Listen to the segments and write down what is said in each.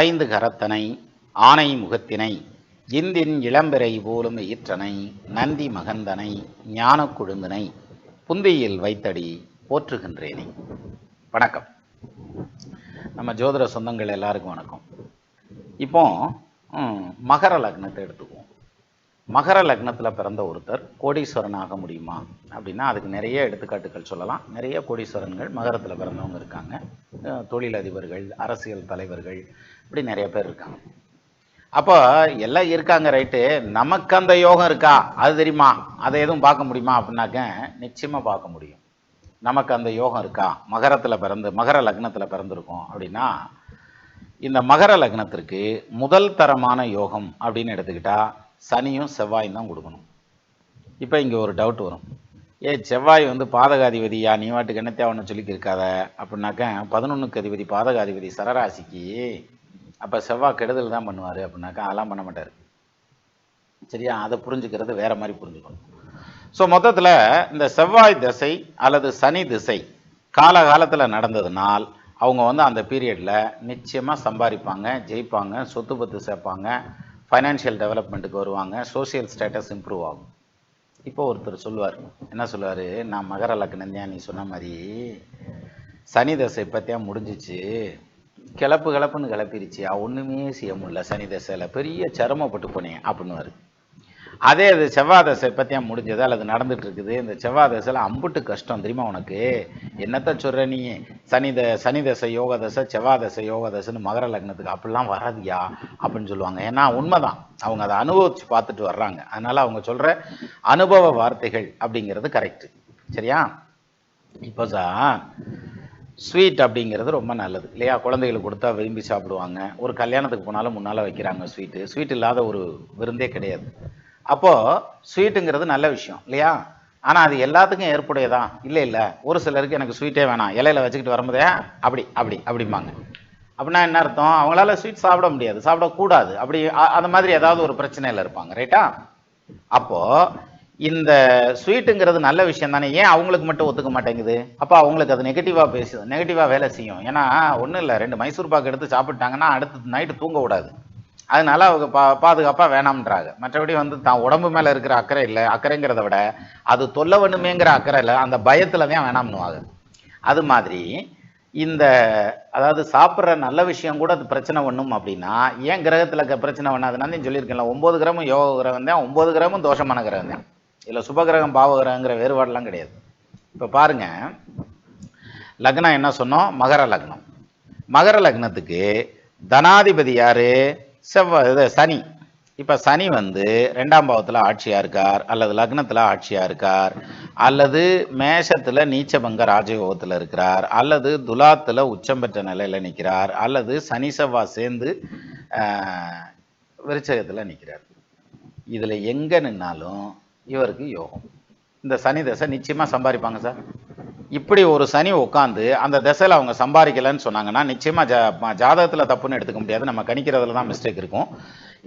ஐந்து கரத்தனை ஆனை முகத்தினை இந்தின் இளம்பிறை போலும் ஈற்றனை நந்தி மகந்தனை ஞான கொழுந்தினை புந்தியில் வைத்தடி போற்றுகின்றேனே. வணக்கம். நம்ம ஜோதிட சொந்தங்கள் எல்லாருக்கும் வணக்கம். இப்போ மகர லக்னத்தை எடுத்துக்குவோம். மகர லக்னத்தில் பிறந்த ஒருத்தர் கோடீஸ்வரன் ஆக முடியுமா? அப்படின்னா அதுக்கு நிறைய எடுத்துக்காட்டுகள் சொல்லலாம். நிறைய கோடீஸ்வரன்கள் மகரத்தில் பிறந்தவங்க இருக்காங்க. தொழிலதிபர்கள் அரசியல் தலைவர்கள் இப்படி நிறைய பேர் இருக்காங்க. அப்போ எல்லாம் இருக்காங்க ரைட்டு நமக்கு அந்த யோகம் இருக்கா? அது தெரியுமா? அதை எதுவும் பார்க்க முடியுமா? அப்படின்னாக்க நிச்சயமாக பார்க்க முடியும். நமக்கு அந்த யோகம் இருக்கா? மகரத்தில் பிறந்து மகர லக்னத்தில் பிறந்திருக்கோம் அப்படின்னா இந்த மகர லக்னத்திற்கு முதல் தரமான யோகம் அப்படின்னு எடுத்துக்கிட்டால் சனியும் செவ்வாயும் தான் கொடுக்கணும். இப்போ இங்கே ஒரு டவுட் வரும். ஏ செவ்வாய் வந்து பாதகாதிபதியா? நீ வாட்டுக்கு என்னத்தையா ஒன்று சொல்லிக்க இருக்காத அப்படின்னாக்க பதினொன்றுக்கு அதிபதி பாதகாதிபதி சரராசிக்கு அப்போ செவ்வாய் கெடுதல் தான் பண்ணுவார் அப்படின்னாக்கா அதெல்லாம் பண்ண மாட்டார். சரியா? அதை புரிஞ்சுக்கிறது வேற மாதிரி புரிஞ்சுக்கணும். ஸோ மொத்தத்தில் இந்த செவ்வாய் திசை அல்லது சனி திசை காலகாலத்தில் நடந்ததுனால் அவங்க வந்து அந்த பீரியடில் நிச்சயமாக சம்பாதிப்பாங்க ஜெயிப்பாங்க சொத்து பத்து சேர்ப்பாங்க ஃபைனான்ஷியல் டெவலப்மெண்ட்டுக்கு வருவாங்க சோஷியல் ஸ்டேட்டஸ் இம்ப்ரூவ் ஆகும். இப்போ ஒருத்தர் சொல்லுவார். என்ன சொல்லுவார்? நான் மகர லக்னந்தியா நீ சொன்ன மாதிரி சனி தசை பற்றியா முடிஞ்சிச்சு. கிளப்பு கிளப்புன்னு கிளப்பிருச்சு. ஒன்றுமே செய்ய முடியல. சனி தசையில் பெரிய சிரமப்பட்டு போனேன் அப்படின்னு அதே அது செவ்வாய் தசை பற்றியா முடிஞ்சது அல்லது நடந்துட்டு இருக்குது இந்த செவ்வாய் தசையில் அம்புட்டு கஷ்டம் தெரியுமா உனக்கு? என்னத்த சொல்கிற நீ? சனி த சனி தசை யோக தசை செவ்வாய் தசை யோக தசைன்னு மகர லக்னத்துக்கு அப்படிலாம் வராதியா? அப்படின்னு சொல்லுவாங்க. ஏன்னா உண்மைதான். அவங்க அதை அனுபவிச்சு பார்த்துட்டு வர்றாங்க. அதனால அவங்க சொல்கிற அனுபவ வார்த்தைகள் அப்படிங்கிறது கரெக்ட் சரியா? இப்போ சார் ஸ்வீட் அப்படிங்கிறது ரொம்ப நல்லது. இல்லையா? குழந்தைகளுக்கு கொடுத்தா விரும்பி சாப்பிடுவாங்க. ஒரு கல்யாணத்துக்கு போனாலும் முன்னால் வைக்கிறாங்க ஸ்வீட்டு ஸ்வீட் இல்லாத ஒரு விருந்தே கிடையாது. அப்போது ஸ்வீட்டுங்கிறது நல்ல விஷயம் இல்லையா? ஆனால் அது எல்லாத்துக்கும் ஏற்புடையதா? இல்லை இல்லை. ஒரு சிலருக்கு எனக்கு ஸ்வீட்டே வேணாம். இலையில வச்சுக்கிட்டு வரும்போதே அப்படி அப்படி அப்படிம்பாங்க. அப்படின்னா என்ன அர்த்தம்? அவங்களால ஸ்வீட் சாப்பிட முடியாது. சாப்பிடக்கூடாது. அப்படி அந்த மாதிரி ஏதாவது ஒரு பிரச்சனையில் இருப்பாங்க. ரைட்டா அப்போது இந்த ஸ்வீட்டுங்கிறது நல்ல விஷயம் தானே. ஏன் அவங்களுக்கு மட்டும் ஒத்துக்க மாட்டேங்குது? அப்போ அவங்களுக்கு அது நெகட்டிவாக பேசுது. நெகட்டிவாக வேலை செய்யும். ஏன்னா ஒன்றும் இல்லை. ரெண்டு மைசூர் பாக்கு எடுத்து சாப்பிட்டாங்கன்னா அடுத்து நைட்டு தூங்க அதனால அவங்க பா பாதுகாப்பாக வேணாம்ன்றாங்க. மற்றபடி வந்து தான் உடம்பு மேலே இருக்கிற அக்கறை இல்லை. அக்கறைங்கிறத விட அது தொல்ல வேணுமேங்கிற அக்கறை இல்லை. அந்த பயத்தில் தான் வேணாம்னுவாங்க. அது மாதிரி இந்த அதாவது சாப்பிட்ற நல்ல விஷயம் கூட அது பிரச்சனை பண்ணும் அப்படின்னா ஏன் கிரகத்தில் இருக்க பிரச்சனை பண்ணாதுன்னா சொல்லியிருக்கேன்ல ஒம்பது கிரகமும் யோக கிரகம் தான் ஒம்பது கிரகமும் தோஷமான கிரகம் தான். இதில் சுபகிரகம் பாவகிரகங்கிற வேறுபாடெல்லாம் கிடையாது. இப்போ பாருங்க. லக்னம் என்ன சொன்னோம்? மகர லக்னம். மகர லக்னத்துக்கு தனாதிபதி யாரு? செவ்வாய் இது சனி. இப்போ சனி வந்து ரெண்டாம் பாவத்தில் ஆட்சியாக இருக்கார் அல்லது லக்னத்தில் ஆட்சியாக இருக்கார் அல்லது மேஷத்தில் நீச்சபங்க ராஜயோகத்தில் இருக்கிறார் அல்லது துலாத்தில் உச்சம் பெற்ற நிலையில் நிற்கிறார் அல்லது சனி செவ்வாய் சேர்ந்து விருச்சகத்தில் நிற்கிறார் இதில் எங்கே நின்னாலும் இவருக்கு யோகம். இந்த சனி தசை நிச்சயமாக சம்பாதிப்பாங்க சார். இப்படி ஒரு சனி உட்காந்து அந்த திசையில் அவங்க சம்பாதிக்கலைன்னு சொன்னாங்கன்னா நிச்சயமாக ஜா ஜாதகத்தில் தப்புன்னு எடுத்துக்க முடியாது. நம்ம கணிக்கிறதுல தான் மிஸ்டேக் இருக்கும்.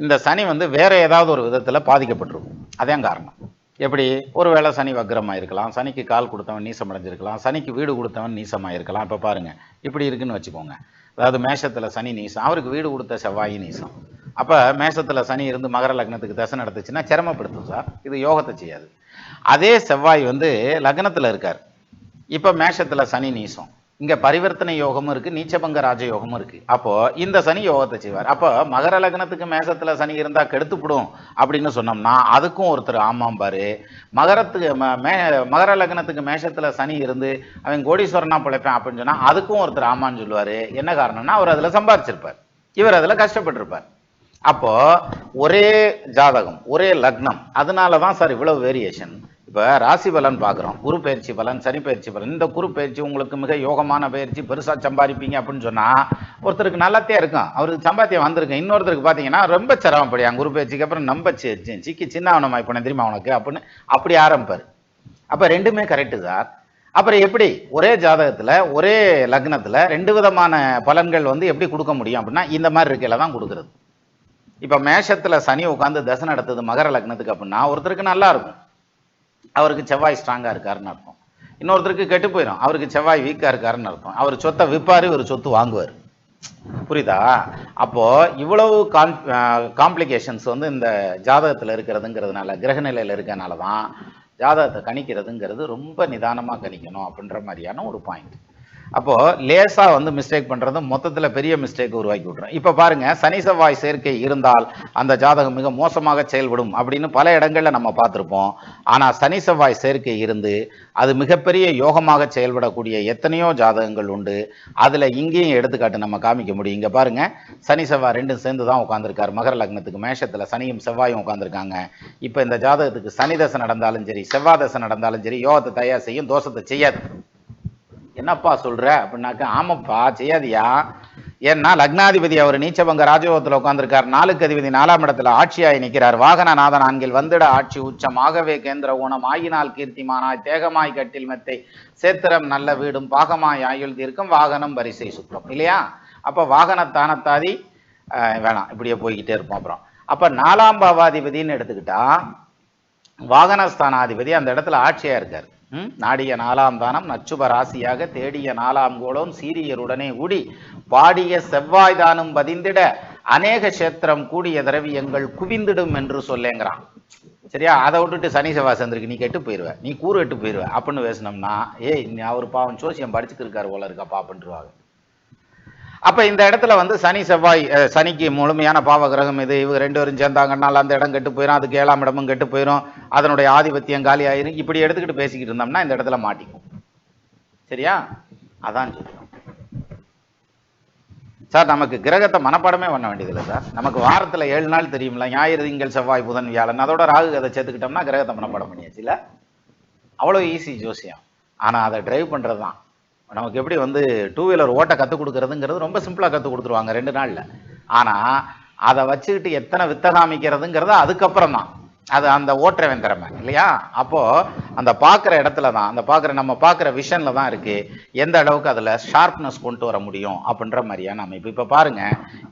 இந்த சனி வந்து வேறு ஏதாவது ஒரு விதத்தில் பாதிக்கப்பட்டிருக்கும். அதே காரணம். எப்படி? ஒரு வேளை சனி வக்ரமாக இருக்கலாம் சனிக்கு கால் கொடுத்தவன் நீசம் அடைஞ்சிருக்கலாம் சனிக்கு வீடு கொடுத்தவன் நீசமாக இருக்கலாம் இப்போ பாருங்கள் இப்படி இருக்குன்னு வச்சுக்கோங்க. அதாவது மேஷத்தில் சனி நீசம். அவருக்கு வீடு கொடுத்த செவ்வாய் நீசம். அப்போ மேஷத்தில் சனி இருந்து மகர லக்னத்துக்கு தசை நடத்துச்சுன்னா சிரமப்படுத்தும் சார். இது யோகத்தை செய்யாது. அதே செவ்வாய் வந்து லக்னத்தில் இருக்கார். இப்போ மேஷத்தில் சனி நீசம். இங்கே பரிவர்த்தனை யோகமும் இருக்குது நீச்சபங்க ராஜ யோகமும் இருக்குது அப்போது இந்த சனி யோகத்தை செய்வார். அப்போ மகர லக்னத்துக்கு மேஷத்தில் சனி இருந்தால் கெடுத்துப்படும் அப்படின்னு சொன்னோம்னா அதுக்கும் ஒருத்தர் ஆமாம் பாரு. மகரத்துக்கு ம- மே மகர லக்னத்துக்கு மேஷத்தில் சனி இருந்து அவன் கோடீஸ்வரனா பிழைப்பேன் அப்படின்னு சொன்னால் அதுக்கும் ஒருத்தர் ஆமான்னு சொல்லுவார். என்ன காரணம்னா அவர் அதில் சம்பாரிச்சிருப்பார். இவர் அதில் கஷ்டப்பட்டிருப்பார். அப்போ ஒரே ஜாதகம் ஒரே லக்னம். அதனால தான் சார் இவ்வளவு வேரியேஷன் இப்போ ராசி பலன் பார்க்குறோம் குரு பயிற்சி பலன் சனி பயிற்சி பலன். இந்த குரு பயிற்சி உங்களுக்கு மிக யோகமான பயிற்சி. பெருசாக சம்பாதிப்பீங்க அப்படின்னு சொன்னால் ஒருத்தருக்கு நல்லத்தே இருக்கும். அவருக்கு சம்பாத்தியம் வந்திருக்கும் இன்னொருத்தருக்கு பார்த்தீங்கன்னா ரொம்ப சிரமப்படியாங்க குரு பயிற்சிக்கு அப்புறம் நம்ப சி- சிக்கி சின்ன அவனமா இப்போ தெரியுமா உனக்கு அப்படின்னு அப்படி ஆரம்பிப்பார். அப்போ ரெண்டுமே கரெக்டு சார். அப்புறம் எப்படி? ஒரே ஜாதகத்தில் ஒரே லக்னத்தில் ரெண்டு விதமான பலன்கள் வந்து எப்படி கொடுக்க முடியும் அப்படின்னா இந்த மாதிரி இருக்கையில் தான் கொடுக்குறது. இப்போ மேஷத்தில் சனி உட்காந்து தசை நடத்துது மகர லக்னத்துக்கு அப்படின்னா ஒருத்தருக்கு நல்லா இருக்கும். அவருக்கு செவ்வாய் ஸ்ட்ராங்காக இருக்காருன்னு அர்த்தம். இன்னொருத்தருக்கு கெட்டு போயிடும் அவருக்கு செவ்வாய் வீக்காக இருக்காருன்னு அர்த்தம். அவர் சொத்தை விற்பாரு இவர் சொத்து வாங்குவார். புரியுதா? அப்போ இவ்வளவு காம் காம்ப்ளிகேஷன்ஸ் வந்து இந்த ஜாதகத்தில் இருக்கிறதுங்கிறதுனால கிரகநிலையில் இருக்கறனால தான் ஜாதகத்தை கணிக்கிறதுங்கிறது ரொம்ப நிதானமாக கணிக்கணும் அப்படின்ற மாதிரியான ஒரு பாயிண்ட் அப்போ லேசா வந்து மிஸ்டேக் பண்றது மொத்தத்துல பெரிய மிஸ்டேக் உருவாக்கி விட்றோம் இப்ப பாருங்க சனி செவ்வாய் சேர்க்கை இருந்தால் அந்த ஜாதகம் மிக மோசமாக செயல்படும் அப்படின்னு பல இடங்கள்ல நம்ம பார்த்துருப்போம். ஆனா சனி செவ்வாய் சேர்க்கை இருந்து அது மிகப்பெரிய யோகமாக செயல்படக்கூடிய எத்தனையோ ஜாதகங்கள் உண்டு. அதுல இங்கேயும் எடுத்துக்காட்டு நம்ம காமிக்க முடியும். இங்க பாருங்க சனி செவ்வாய் ரெண்டும் சேர்ந்து தான் உட்காந்துருக்காரு மகர லக்னத்துக்கு மேஷத்துல சனியும் செவ்வாயும் உட்காந்துருக்காங்க இப்ப இந்த ஜாதகத்துக்கு சனி தசை நடந்தாலும் சரி செவ்வாய் தசை நடந்தாலும் சரி யோகத்தை தயார் செய்யும் தோஷத்தை செய்யாது. என்னப்பா சொல்ற? அப்படின்னாக்க ஆமாப்பா செய்யாதியா? ஏன்னா லக்னாதிபதி அவர் நீச்சபங்க ராஜயோகத்தில் உட்காந்துருக்கார் நாளுக்கு அதிபதி நாலாம் இடத்துல ஆட்சியாய் நிற்கிறார். வாகனநாதன் ஆண்கில் வந்திட ஆட்சி உச்சமாகவே கேந்திர ஊனம் ஆயினால் கீர்த்திமானாய் தேகமாய் கட்டில் மெத்தை சேத்திரம் நல்ல வீடும் பாகமாய் ஆயுள் தீர்க்கும் வாகனம் வரிசை சுற்றம். இல்லையா? அப்போ வாகன தானத்தாதி வேணாம் இப்படியே போய்கிட்டே இருப்போம் அப்புறம். அப்போ நாலாம் பாவாதிபதினு எடுத்துக்கிட்டா வாகனஸ்தானாதிபதி அந்த இடத்துல ஆட்சியாக இருக்கார். நாடிய நாலாம் தானம் நச்சுப ராசியாக தேடிய நாலாம் கோலம் சீரியருடனே ஊடி பாடிய செவ்வாய் தானம் பதிந்திட அநேக கஷேத்திரம் கூடிய திரவியங்கள் குவிந்திடும் என்று சொல்லேங்கிறான். சரியா? அதை விட்டுட்டு சனி செவ்வாய் சந்திருக்கு நீ கெட்டு போயிடுவ நீ கூறு கெட்டு போயிடுவ அப்படின்னு பேசினோம்னா ஏய் நீ அவர் பாவம் சோசியம் படிச்சுட்டு இருக்காரு போல இருக்கப்பா அப்படின்ட்டுருவாங்க அப்போ இந்த இடத்துல வந்து சனி செவ்வாய் சனிக்கு முழுமையான பாவ கிரகம் இது. இவங்க ரெண்டு பேரும் சேர்ந்தாங்கன்னால அந்த இடம் கெட்டு போயிடும் அதுக்கு ஏழாம் இடமும் கெட்டு போயிடும் அதனுடைய ஆதிபத்தியம் காலி ஆயிரும் இப்படி எடுத்துக்கிட்டு பேசிக்கிட்டு இருந்தோம்னா இந்த இடத்துல மாட்டிக்கும். சரியா? அதான் சொல்லுவோம் சார் நமக்கு கிரகத்தை மனப்பாடமே பண்ண வேண்டியதில்லை சார். நமக்கு வாரத்தில் ஏழு நாள் தெரியும்ல. ஞாயிறு திங்கள் செவ்வாய் புதன் வியாழன். அதோட ராகு கதை சேர்த்துக்கிட்டோம்னா கிரகத்தை மனப்பாடம் பண்ணியாச்சு இல்லை? அவ்வளோ ஈஸி ஜோசியம். ஆனால் அதை டிரைவ் பண்ணுறது தான் நமக்கு எப்படி வந்து டூ வீலர் ஓட்ட கற்றுக் கொடுக்கறதுங்கிறது ரொம்ப சிம்பிளாக கற்றுக் கொடுத்துருவாங்க ரெண்டு நாளில். ஆனால் அதை வச்சுக்கிட்டு எத்தனை வித்த காமிக்கிறதுங்கிறது அதுக்கப்புறம் தான். அது அந்த ஓட்டுறவன் திறமை இல்லையா? அப்போது அந்த பார்க்குற இடத்துல தான் அந்த பார்க்குற நம்ம பார்க்குற விஷனில் தான் இருக்குது எந்த அளவுக்கு அதில் ஷார்ப்னஸ் கொண்டு வர முடியும் அப்படின்ற மாதிரியான அமைப்பு. இப்போ பாருங்க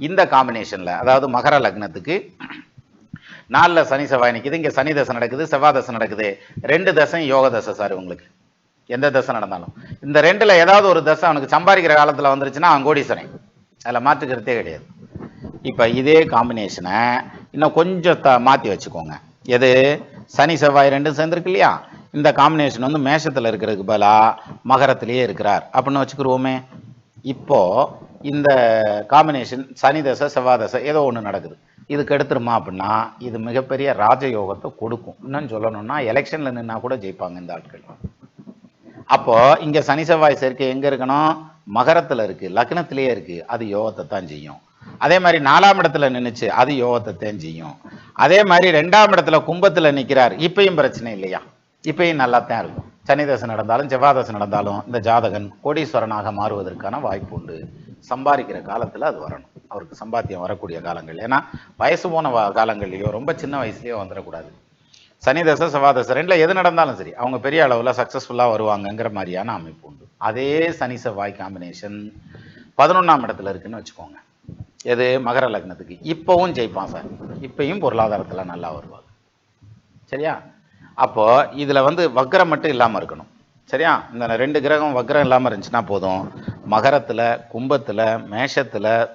இந்த காம்பினேஷனில் அதாவது மகர லக்னத்துக்கு நாலில் சனி செவ்வாய் நிற்குது இங்கே சனி தசை நடக்குது செவ்வாய் தசை நடக்குது. ரெண்டு தசையும் யோக தசை சார் உங்களுக்கு. எந்த தசை நடந்தாலும். இந்த ரெண்டுல ஏதாவது ஒரு தசை அவனுக்கு சம்பாதிக்கிற காலத்துல வந்துருச்சுன்னா அவன் கோடீஸ்வரன். அதில் மாற்றுக்கிறதே கிடையாது. இப்ப இதே காம்பினேஷனை இன்னும் கொஞ்சம் த மாத்தி வச்சுக்கோங்க. எது? சனி செவ்வாய் ரெண்டும் சேர்ந்துருக்கு இல்லையா? இந்த காம்பினேஷன் வந்து மேஷத்துல இருக்கிறதுக்கு பதிலா மகரத்திலேயே இருக்கிறார். அப்படின்னு வச்சுக்கிருவோமே. இப்போ இந்த காம்பினேஷன் சனி தசை செவ்வாய் தசை ஏதோ ஒன்று நடக்குது. இதுக்கு எடுத்துருமா அப்படின்னா இது மிகப்பெரிய ராஜயோகத்தை கொடுக்கும். இன்னும் சொல்லணும்னா எலெக்ஷன்ல நின்னா கூட ஜெயிப்பாங்க இந்த ஆட்கள். அப்போ இங்க சனி செவ்வாய் சேர்க்கை எங்க இருக்கணும்? மகரத்துல இருக்கு. லக்னத்திலேயே இருக்கு. அது யோகத்தை தான் செய்யும். அதே மாதிரி நாலாம் இடத்துல நின்னுச்சு அது யோகத்தை தான் செய்யும். அதே மாதிரி ரெண்டாம் இடத்துல கும்பத்துல நிற்கிறார் இப்பயும் பிரச்சனை இல்லையா? இப்பயும் நல்லா தான் இருக்கும். சனிதசை நடந்தாலும் செவ்வாய் நடந்தாலும் இந்த ஜாதகன் கோடீஸ்வரனாக மாறுவதற்கான வாய்ப்பு உண்டு. சம்பாதிக்கிற காலத்துல அது வரணும். அவருக்கு சம்பாத்தியம் வரக்கூடிய காலங்கள். ஏன்னா வயசு போன காலங்கள்லையோ ரொம்ப சின்ன வயசுலயோ வந்துடக்கூடாது. சனி தசை செவ்வாய் ரெண்டுல எது நடந்தாலும் சரி அவங்க பெரிய அளவில் சக்ஸஸ்ஃபுல்லாக வருவாங்கங்கிற மாதிரியான அமைப்பு உண்டு. அதே சனி செவ்வாய் காம்பினேஷன் பதினொன்றாம் இடத்துல இருக்குன்னு வச்சுக்கோங்க. எது? மகர லக்னத்துக்கு. இப்போவும் ஜெயிப்பான் சார். இப்பயும் பொருளாதாரத்தில் நல்லா வருவாங்க சரியா? அப்போ இதில் வந்து வக்ரம் மட்டும் இல்லாமல் இருக்கணும். சரியா? இந்த ரெண்டு கிரகம் வக்ரம் இல்லாமல் இருந்துச்சுன்னா போதும். மகரத்தில் கும்பத்தில் மேஷத்தில்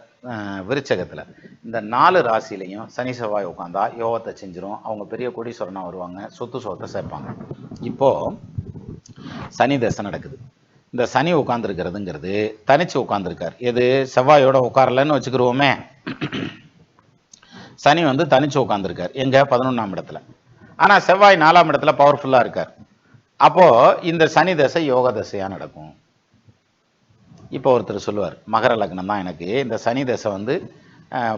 விருச்சகத்தில். இந்த நாலு ராசிலையும் சனி செவ்வாய் உட்காந்தா யோகத்தை செஞ்சிரும். அவங்க பெரிய கோடீஸ்வரனா வருவாங்க. சொத்து சொத்தை சேர்ப்பாங்க. இப்போ சனி தசை நடக்குது. இந்த சனி உட்காந்துருக்கிறதுங்கிறது தனிச்சு உட்கார்ந்துருக்கார். எது? செவ்வாயோட உட்காரலன்னு வச்சுக்கிருவோமே. சனி வந்து தனிச்சு உட்காந்துருக்கார் எங்கே? பதினொன்றாம் இடத்துல. ஆனா செவ்வாய் நாலாம் இடத்துல பவர்ஃபுல்லா இருக்கார். அப்போ இந்த சனி தசை யோக தசையா நடக்கும். இப்போ ஒருத்தர் சொல்லுவார் மகர லக்னம் தான் எனக்கு. இந்த சனி தசை வந்து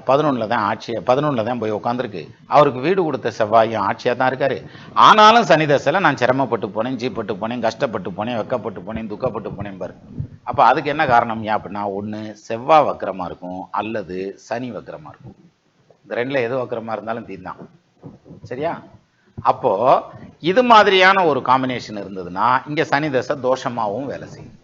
பதினொன்றில் தான் ஆட்சி பதினொன்றில் தான் போய் உட்காந்துருக்கு அவருக்கு வீடு கொடுத்த செவ்வாயும் ஆட்சியாக தான் இருக்காரு. ஆனாலும் சனி தசையில் நான் சிரமப்பட்டு போனேன் ஜீப்பட்டு போனேன் கஷ்டப்பட்டு போனேன் வெக்கப்பட்டு போனேன் துக்கப்பட்டு போனேன் பாரு. அப்போ அதுக்கு என்ன காரணம்? ஏன் அப்படின்னா ஒன்று செவ்வாய் வக்கரமாக இருக்கும் அல்லது சனி வக்கரமாக இருக்கும். இந்த ரெண்டில் எது வக்கரமாக இருந்தாலும் தீந்தான் சரியா? அப்போ இது மாதிரியான ஒரு காம்பினேஷன் இருந்ததுன்னா இங்க சனி தசை தோஷமாவும் வேலை செய்யும்.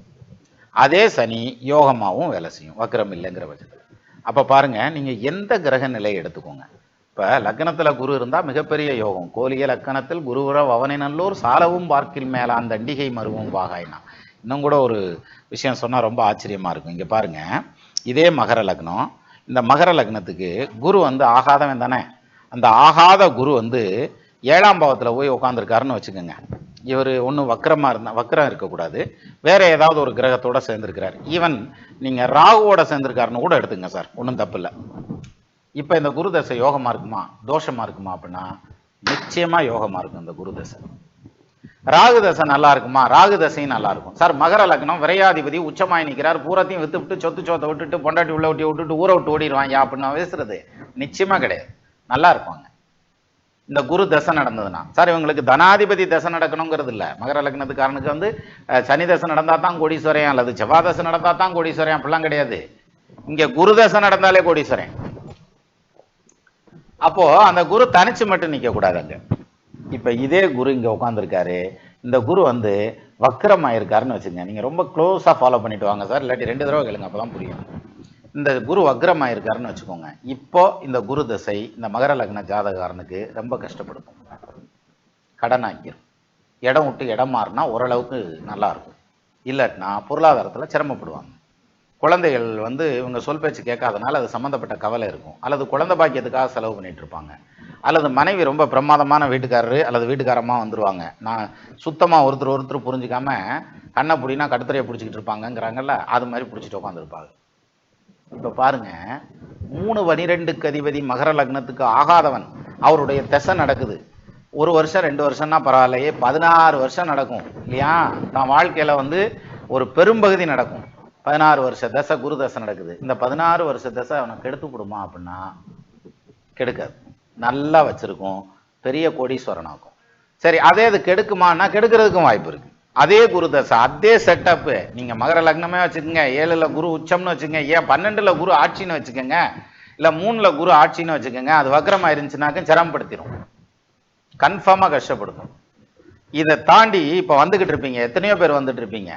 அதே சனி யோகமாகவும் வேலை செய்யும் வக்ரம் இல்லைங்கிற பட்சத்தில். அப்போ பாருங்க நீங்கள் எந்த கிரக நிலையை எடுத்துக்கோங்க. இப்போ லக்னத்தில் குரு இருந்தால் மிகப்பெரிய யோகம். கோலிய லக்கணத்தில் குருவர வவனை நல்லூர் சாலவும் பார்க்கில் மேலே அந்த அண்டிகை மருவும் வாகாயினா. இன்னும் கூட ஒரு விஷயம் சொன்னால் ரொம்ப ஆச்சரியமாக இருக்கும். இங்கே பாருங்க இதே மகர லக்னம். இந்த மகர லக்னத்துக்கு குரு வந்து ஆகாதவன் தானே. அந்த ஆகாத குரு வந்து ஏழாம் பாவத்தில் போய் உட்காந்துருக்காருன்னு வச்சுக்கோங்க. இவர் ஒன்றும் வக்கரமாக இருந்தா வக்கரம் இருக்கக்கூடாது. வேற ஏதாவது ஒரு கிரகத்தோட சேர்ந்துருக்கிறார். ஈவன் நீங்கள் ராகுவோட சேர்ந்துருக்காருன்னு கூட எடுத்துங்க சார். ஒன்றும் தப்பு இல்லை. இப்போ இந்த குரு தசை யோகமாக இருக்குமா? தோஷமாக இருக்குமா அப்படின்னா நிச்சயமாக யோகமாக இருக்கும் இந்த குரு தசை. ராகு தசை நல்லா இருக்குமா? ராகு தசையும் நல்லா இருக்கும். சார் மகர லக்னம் விரையாதிபதி உச்சமாய் நிற்கிறார் பூரத்தையும் வித்து விட்டு சொத்து சொத்தை விட்டுட்டு பொண்டாட்டி உள்ள ஒட்டி விட்டுட்டு ஊரை விட்டு ஓடிடுவாங்க அப்படின்னு பேசுறது நிச்சயமா கிடையாது. நல்லா இருப்பாங்க இந்த குரு தசை நடந்ததுன்னா. சார் இவங்களுக்கு தனாதிபதி தசை நடக்கணுங்கிறது இல்லை. மகர லக்னத்துக்காரனுக்கு வந்து சனி தசை நடந்தால் தான் கோடீஸ்வரன் அல்லது செவ்வாய் தசை நடந்தால் தான் கோடீஸ்வரன் அப்படிலாம் கிடையாது. இங்க குரு தசை நடந்தாலே கோடீஸ்வரன். அப்போ அந்த குரு தனிச்சு மட்டும் நிக்க கூடாது அங்க. இப்ப இதே குரு இங்க உட்காந்துருக்காரு இந்த குரு வந்து வக்ரமாயிருக்காருன்னு வச்சுங்க நீங்க ரொம்ப க்ளோஸா ஃபாலோ பண்ணிட்டு வாங்க சார். இல்லாட்டி ரெண்டு தடவை கேளுங்க அப்பதான் புரியும். இந்த குரு வக்ரமாயிருக்காருன்னு வச்சுக்கோங்க. இப்போ இந்த குரு தசை இந்த மகர லக்ன ஜாதகாரனுக்கு ரொம்ப கஷ்டப்படுத்தும். கடன் ஆக்கிரும் இடம் விட்டு இடம் மாறினா ஓரளவுக்கு நல்லா இருக்கும் இல்லாட்டினா பொருளாதாரத்தில் சிரமப்படுவாங்க. குழந்தைகள் வந்து இவங்க சொல் பேச்சு கேட்காதனால அது சம்மந்தப்பட்ட கவலை இருக்கும். அல்லது குழந்தை பாக்கியத்துக்காக செலவு பண்ணிட்டு இருப்பாங்க. அல்லது மனைவி ரொம்ப பிரமாதமான வீட்டுக்காரரு அல்லது வீட்டுக்காரமாக வந்துடுவாங்க நான் சுத்தமாக ஒருத்தர் ஒருத்தர் புரிஞ்சுக்காம கண்ணை பிடினா கடுத்துறையை பிடிச்சிக்கிட்டு இருப்பாங்கங்கிறாங்கல்ல அது மாதிரி பிடிச்சிட்டு உட்காந்துருப்பாங்க இப்போ பாருங்க மூணு பனிரெண்டுக்கு அதிபதி மகர லக்னத்துக்கு ஆகாதவன். அவருடைய திசை நடக்குது. ஒரு வருஷம் ரெண்டு வருஷம்னா பரவாயில்லையே பதினாறு வருஷம் நடக்கும். இல்லையா? தான் வாழ்க்கையில வந்து ஒரு பெரும்பகுதி நடக்கும். பதினாறு வருஷ தசை குரு தசை நடக்குது. இந்த பதினாறு வருஷ தசை அவனை கெடுத்து விடுமா அப்படின்னா கெடுக்காது. நல்லா வச்சிருக்கும். பெரிய கோடீஸ்வரனாக்கும். சரி அதே அது கெடுக்குமான்னா கெடுக்கிறதுக்கும் வாய்ப்பு இருக்கு. அதே குரு தசை அதே செட்டப்பு நீங்கள் மகர லக்னமே வச்சுக்கோங்க ஏழில் குரு உச்சம்னு வச்சுக்கோங்க ஏன் பன்னெண்டில் குரு ஆட்சின்னு வச்சுக்கோங்க இல்லை மூணில் குரு ஆட்சின்னு வச்சுக்கோங்க அது வக்கரமாக இருந்துச்சுனாக்க சிரமப்படுத்திடும் கன்ஃபார்மாக கஷ்டப்படுத்தும். இதை தாண்டி இப்போ வந்துக்கிட்டு இருப்பீங்க எத்தனையோ பேர் வந்துட்டு இருப்பீங்க.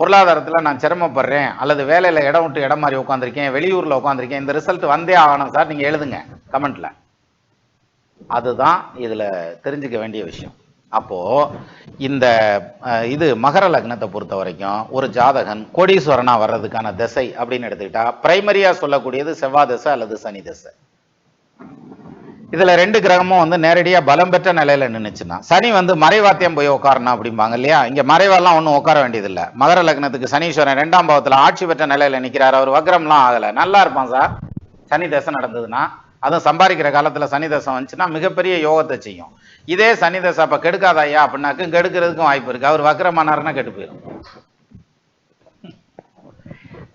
பொருளாதாரத்தில் நான் சிரமப்படுறேன் அல்லது வேலையில் இடம் விட்டு இடம் மாதிரி உட்காந்துருக்கேன் வெளியூரில் உட்காந்துருக்கேன் இந்த ரிசல்ட் வந்தே ஆகணும் சார் நீங்கள் எழுதுங்க கமெண்ட்டில் அதுதான் இதில் தெரிஞ்சுக்க வேண்டிய விஷயம். அப்போ இந்த இது மகர லக்னத்தை பொறுத்த வரைக்கும் ஒரு ஜாதகன் கோடீஸ்வரனா வர்றதுக்கான திசை அப்படின்னு எடுத்துக்கிட்டா பிரைமரியா சொல்லக்கூடியது செவ்வாய் திசை அல்லது சனி திசை. இதுல ரெண்டு கிரகமும் வந்து நேரடியா பலம் பெற்ற நிலையில நின்னுச்சுன்னா சனி வந்து மறைவாத்தியம் போய் உட்காரணும் அப்படிம்பாங்க இல்லையா? இங்க மறைவெல்லாம் ஒன்றும் உட்கார வேண்டியதில்லை. மகர லக்னத்துக்கு சனீஸ்வரன் ரெண்டாம் பாவத்துல ஆட்சி பெற்ற நிலையில நிக்கிறாரு. அவர் வக்ரம்லாம் ஆகல. நல்லா இருப்பான் சார். சனி தசை நடந்ததுன்னா அதுவும் சம்பாதிக்கிற காலத்துல சனி தசை வந்துச்சுன்னா மிகப்பெரிய யோகத்தை செய்யும். இதே சனி தசை அப்ப கெடுக்காத ஐயா அப்படின்னாக்கும் கெடுக்கிறதுக்கும் வாய்ப்பு இருக்கு. அவர் வக்கரமானாருன்னா கெட்டு போயிடும்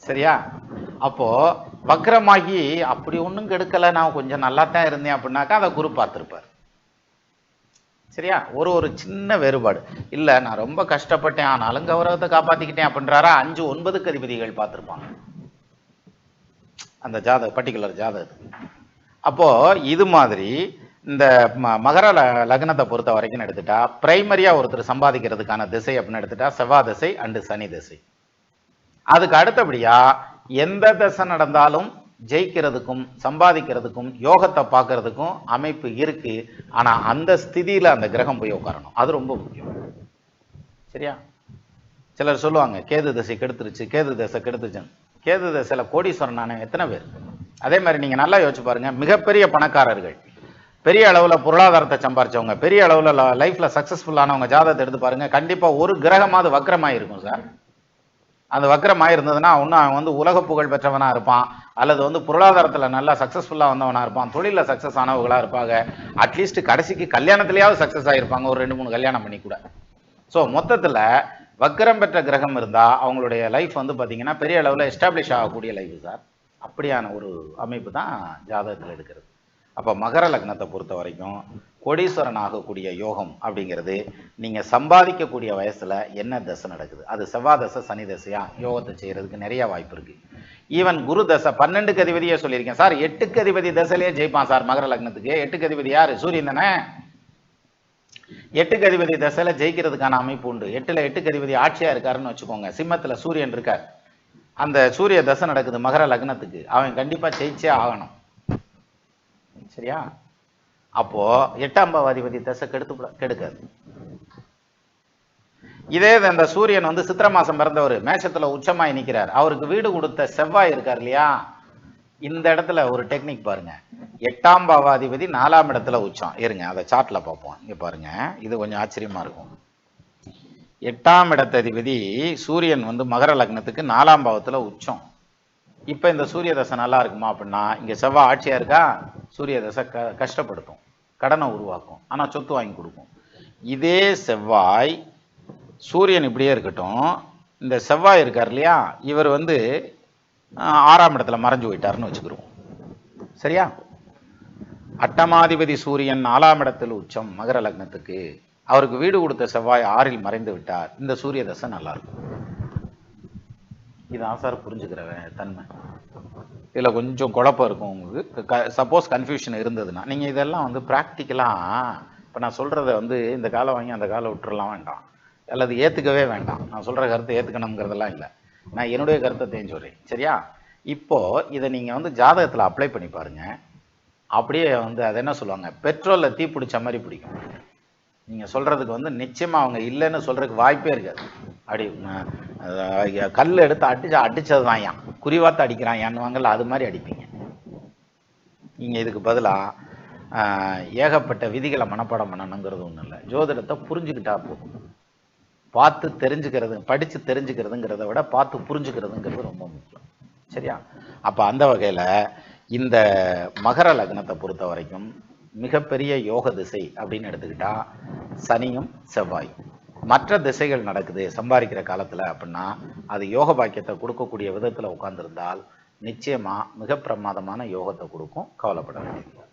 சரியா? அப்போ வக்கரமாகி அப்படி ஒன்றும் கெடுக்கல நான் கொஞ்சம் நல்லா தான் இருந்தேன் அப்படின்னாக்கா அதை குரு பார்த்துருப்பார். சரியா? ஒரு ஒரு சின்ன வேறுபாடு. இல்ல நான் ரொம்ப கஷ்டப்பட்டேன் ஆனாலும் கௌரவத்தை காப்பாத்திக்கிட்டேன் அப்படின்றாரா? அஞ்சு ஒன்பதுக்கு அதிபதிகள் பார்த்துருப்பாங்க. அந்த ஜாதக பர்டிகுலர் ஜாதகத்துக்கு அப்போ இது மாதிரி இந்த ம- மகர ல- லக்னத்தை பொறுத்த வரைக்கும் எடுத்துட்டா பிரைமரியா ஒருத்தர் சம்பாதிக்கிறதுக்கான திசை அப்படின்னு எடுத்துட்டா செவ்வாய் திசை அண்டு சனி திசை. அதுக்கு அடுத்தபடியா எந்த திசை நடந்தாலும் ஜெயிக்கிறதுக்கும் சம்பாதிக்கிறதுக்கும் யோகத்தை பார்க்கறதுக்கும் அமைப்பு இருக்கு. ஆனா அந்த ஸ்திதியில அந்த கிரகம் போய் உட்காரணும். அது ரொம்ப முக்கியம். சரியா? சிலர் சொல்லுவாங்க கேது தசை கெடுத்துருச்சு கேது தசை கெடுத்துச்சுன்னு. கேது தசையில கோடீஸ்வரன் நானே எத்தனை பேர்? அதே மாதிரி நீங்கள் நல்லா யோசிச்சு பாருங்க. மிகப்பெரிய பணக்காரர்கள். பெரிய அளவில் பொருளாதாரத்தை சம்பாரிச்சவங்க பெரிய அளவில் லைஃப்ல சக்ஸஸ்ஃபுல்லானவங்க ஜாதகத்தை எடுத்து பாருங்கள் கண்டிப்பாக ஒரு கிரகமாவது வக்கரமாக இருக்கும் சார் அந்த வக்கரமாக இருந்ததுன்னா ஒன்றும் அவன் வந்து உலக புகழ் பெற்றவனாக இருப்பான் அல்லது வந்து பொருளாதாரத்தில் நல்லா சக்ஸஸ்ஃபுல்லாக வந்தவனாக இருப்பான் தொழிலில் சக்ஸஸ் ஆனவங்களா இருப்பாங்க. அட்லீஸ்ட் கடைசிக்கு கல்யாணத்துலேயாவது சக்ஸஸ் ஆகிருப்பாங்க ஒரு ரெண்டு மூணு கல்யாணம் பண்ணி கூட. ஸோ மொத்தத்தில் வக்கரம் பெற்ற கிரகம் இருந்தால் அவங்களுடைய லைஃப் வந்து பார்த்தீங்கன்னா பெரிய அளவில் எஸ்டாப்ளிஷ் ஆகக்கூடிய லைஃப் சார் அப்படியான ஒரு அமைப்பு தான் ஜாதகத்தில் எடுக்கிறது. அப்போ மகர லக்னத்தை பொறுத்த வரைக்கும் கோடீஸ்வரன் ஆகக்கூடிய யோகம் அப்படிங்கிறது நீங்க சம்பாதிக்கக்கூடிய வயசுல என்ன தசை நடக்குது? அது செவ்வாய் தசை சனி தசையாக யோகத்தை செய்யறதுக்கு நிறைய வாய்ப்பு இருக்கு. ஈவன் குரு தசை பன்னெண்டுக்கு அதிபதியே சொல்லியிருக்கேன். சார் எட்டுக்கு அதிபதி தசையிலேயே ஜெயிப்பான் சார் மகர லக்னத்துக்கு. எட்டுக்கு அதிபதி யாரு? சூரியன் தானே? எட்டுக்கு அதிபதி தசையில் ஜெயிக்கிறதுக்கான அமைப்பு உண்டு. எட்டுல எட்டுக்கு அதிபதி ஆட்சியா இருக்காருன்னு வச்சுக்கோங்க. சிம்மத்துல சூரியன் இருக்கார். அந்த சூரிய தசை நடக்குது மகர லக்னத்துக்கு. அவன் கண்டிப்பா ஜெயிச்சே ஆகணும். சரியா? அப்போ எட்டாம் பாவாதிபதி தசை கெடுத்து கெடுக்காது. இதே இது அந்த சூரியன் வந்து சித்திர மாசம் பிறந்தவர். மேஷத்துல உச்சமாய் நிற்கிறார் அவருக்கு வீடு கொடுத்த செவ்வாய் இருக்கார் இல்லையா? இந்த இடத்துல ஒரு டெக்னிக் பாருங்க. எட்டாம் பாவாதிபதி நாலாம் இடத்துல உச்சம். இருங்க அதை சார்ட்ல பார்ப்போம். இங்க பாருங்க. இது கொஞ்சம் ஆச்சரியமா இருக்கும். எட்டாம் இடத்ததிபதி சூரியன் வந்து மகர லக்னத்துக்கு நாலாம் பாவத்தில் உச்சம். இப்போ இந்த சூரிய தசை நல்லா இருக்குமா அப்படின்னா இங்கே செவ்வாய் ஆட்சியாக இருக்கா? சூரிய தசை க கஷ்டப்படுத்தும். கடனை உருவாக்கும். ஆனால் சொத்து வாங்கி கொடுக்கும். இதே செவ்வாய் சூரியன் இப்படியே இருக்கட்டும். இந்த செவ்வாய் இருக்கார் இல்லையா? இவர் வந்து ஆறாம் இடத்துல மறைஞ்சு போயிட்டாருன்னு வச்சுக்கிறோம் சரியா? அட்டமாதிபதி சூரியன் நாலாம் இடத்தில் உச்சம் மகர லக்னத்துக்கு. அவருக்கு வீடு கொடுத்த செவ்வாய் ஆறில் மறைந்து விட்டார். இந்த சூரிய தசை நல்லா இருக்கும் இதான் சார் புரிஞ்சுக்கிறவன் தன்மை. இதில் கொஞ்சம் குழப்பம் இருக்கும் உங்களுக்கு. க சப்போஸ் கன்ஃபியூஷன் இருந்ததுன்னா நீங்க இதெல்லாம் வந்து ப்ராக்டிக்கலா இப்போ நான் சொல்கிறத வந்து இந்த காலை வாங்கி அந்த காலை விட்டுறலாம் வேண்டாம். அல்லது ஏத்துக்கவே வேண்டாம். நான் சொல்ற கருத்தை ஏத்துக்கணுங்கிறதெல்லாம் இல்லை. நான் என்னுடைய கருத்தை தெரிஞ்சு சொல்றேன் சரியா? இப்போ இதை நீங்கள் வந்து ஜாதகத்தில் அப்ளை பண்ணி பாருங்க. அப்படியே வந்து அதை என்ன சொல்லுவாங்க? பெட்ரோலில் தீ பிடிச்ச மாதிரி பிடிக்கும். நீங்க சொல்றதுக்கு வந்து நிச்சயமா அவங்க இல்லைன்னு சொல்றதுக்கு வாய்ப்பே இருக்காது. அப்படி அஹ், கல் எடுத்து அடிச்சு அடித்தது தான் ஏன் குறிவாத்து அடிக்கிறான் ஏன்னுவாங்கல்ல அது மாதிரி அடிப்பீங்க. நீங்க இதுக்கு பதிலா ஆஹ், ஏகப்பட்ட விதிகளை மனப்பாடம் பண்ணணுங்கிறது ஒன்றும் இல்லை. ஜோதிடத்தை புரிஞ்சுக்கிட்டா போதும். பார்த்து தெரிஞ்சுக்கிறது படிச்சு தெரிஞ்சுக்கிறதுங்கிறத விட பார்த்து புரிஞ்சுக்கிறதுங்கிறது ரொம்ப முக்கியம். சரியா? அப்ப அந்த வகையில இந்த மகர லக்னத்தை பொறுத்த வரைக்கும் மிகப்பெரிய யோக திசை அப்படின்னு எடுத்துக்கிட்டா சனியும் செவ்வாய் மற்ற திசைகள் நடக்குது சம்பாதிக்கிற காலத்துல அப்படின்னா அது யோக பாக்கியத்தை கொடுக்கக்கூடிய விதத்துல உட்கார்ந்திருந்தால் நிச்சயமா மிக பிரமாதமான யோகத்தை கொடுக்கும் கவலைப்பட வேண்டியது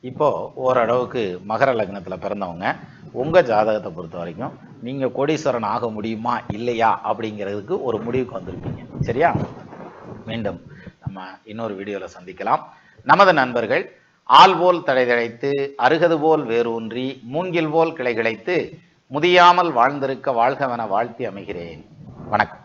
இப்போ ஓரளவுக்கு மகர லக்னத்துல பிறந்தவங்க உங்க ஜாதகத்தை பொறுத்த வரைக்கும் நீங்க கோடீஸ்வரன் ஆக முடியுமா இல்லையா அப்படிங்கிறதுக்கு ஒரு முடிவுக்கு வந்திருப்பீங்க சரியா? மீண்டும் நம்ம இன்னொரு வீடியோல சந்திக்கலாம். நமது நண்பர்கள் ஆள் போல் தழைதழைத்து அருகது போல் வேரூன்றி மூங்கில் போல் கிளைகிழைத்து முதியாமல் வாழ்ந்திருக்க வாழ்கவென வாழ்த்தி அமைகிறேன். வணக்கம்.